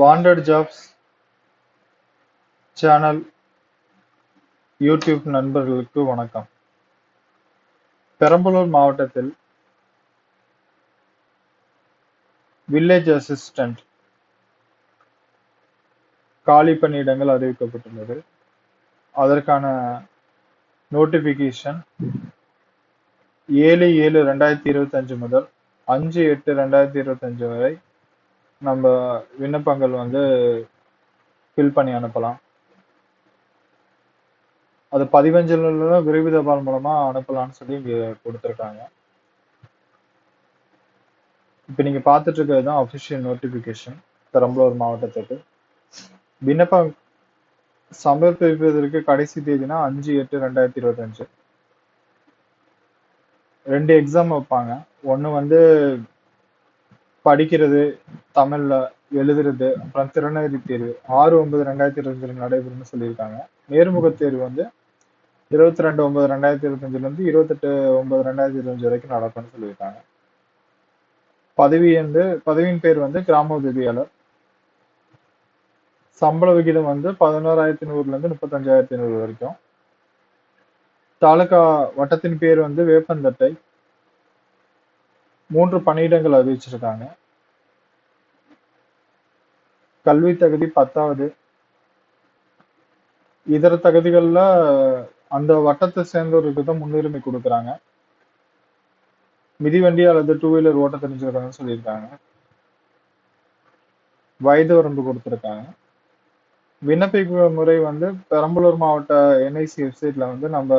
Wanted jobs channel YouTube நண்பர்களுக்கு வணக்கம். பெரம்பலூர் மாவட்டத்தில் வில்லேஜ் அசிஸ்டன்ட் காலி பணியிடங்கள் அறிவிக்கப்பட்டுள்ளது. அதற்கான நோட்டிஃபிகேஷன் ஏழு ஏழு ரெண்டாயிரத்தி இருபத்தஞ்சு முதல் அஞ்சு எட்டு ரெண்டாயிரத்தி இருபத்தஞ்சு வரை நம்ம விண்ணப்பங்கள் வந்து ஃபில் பண்ணி அனுப்பலாம். அது பதிவஞ்சல் விரைவு தபால் மூலமாக அனுப்பலாம்னு சொல்லி இங்கே கொடுத்துருக்காங்க. இப்போ நீங்கள் பார்த்துட்டு இருக்கிறது தான் அஃபிஷியல் நோட்டிஃபிகேஷன் பெரம்பலூர் மாவட்டத்துக்கு. விண்ணப்பம் சமர்ப்பிப்பதற்கு கடைசி தேதினா அஞ்சு எட்டு ரெண்டாயிரத்தி இருபத்தஞ்சு. ரெண்டு எக்ஸாம் வைப்பாங்க. ஒன்று வந்து படிக்கிறது தமிழ்ல எழுதுறது அப்புறம் திறனறி தேர்வு ஆறு ஒன்பது ரெண்டாயிரத்தி இருபத்தஞ்சில் நடைபெறும்னு சொல்லியிருக்காங்க. நேர்முக தேர்வு வந்து இருபத்தி ரெண்டு ஒன்பது ரெண்டாயிரத்தி இருபத்தஞ்சுல இருந்து இருபத்தெட்டு ஒன்பது ரெண்டாயிரத்தி இருபத்தஞ்சு வரைக்கும் நடக்கும்னு சொல்லியிருக்காங்க. பதவி வந்து பதவியின் பேர் வந்து கிராம உதவியாளர் சம்பள விகிதம் வந்து பதினோராயிரத்தி நூறுல இருந்து முப்பத்தஞ்சாயிரத்தி நூறு வரைக்கும். தாலுகா வட்டத்தின் பேர் வந்து வேப்பந்தட்டை. மூன்று பணியிடங்கள் அறிவிச்சிருக்காங்க கல்வி தகுதி பத்தாவது. இதர தகுதிகள்ல அந்த வட்டத்தை சேர்ந்தவருக்கு தான் முன்னுரிமை கொடுக்குறாங்க. மிதிவண்டி அல்லது டூ வீலர் ஓட்ட தெரிஞ்சிருக்காங்கன்னு சொல்லியிருக்காங்க. வயது வரம்பு கொடுத்துருக்காங்க. விண்ணப்பிக்க முறை வந்து பெரம்பலூர் மாவட்ட என்ஐசி வெப்சைட்ல வந்து நம்ம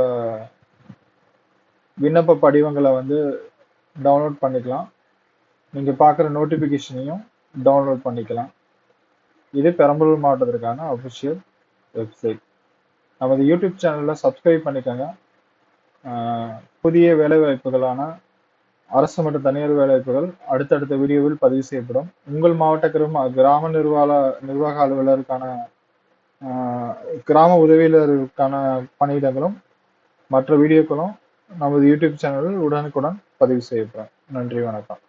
விண்ணப்ப படிவங்களை வந்து டவுன்லோட் பண்ணிக்கலாம். நீங்கள் பார்க்குற நோட்டிஃபிகேஷனையும் டவுன்லோட் பண்ணிக்கலாம். இது பெரம்பலூர் மாவட்டத்திற்கான அஃபிஷியல் வெப்சைட் நமது யூடியூப் சேனலில் சப்ஸ்கிரைப் பண்ணிக்கோங்க. புதிய வேலைவாய்ப்புகளான அரசு மற்றும் தனியார் வேலைவாய்ப்புகள் அடுத்தடுத்த வீடியோவில் பதிவு செய்யப்படும். உங்கள் மாவட்ட கிராம கிராம நிர்வாக நிர்வாக அலுவலருக்கான கிராம உதவியாளருக்கான பணியிடங்களும் மற்ற வீடியோக்களும் நமது யூடியூப் சேனலில் உடனுக்குடன் பதிவு செய்யப்படும். நன்றி வணக்கம்.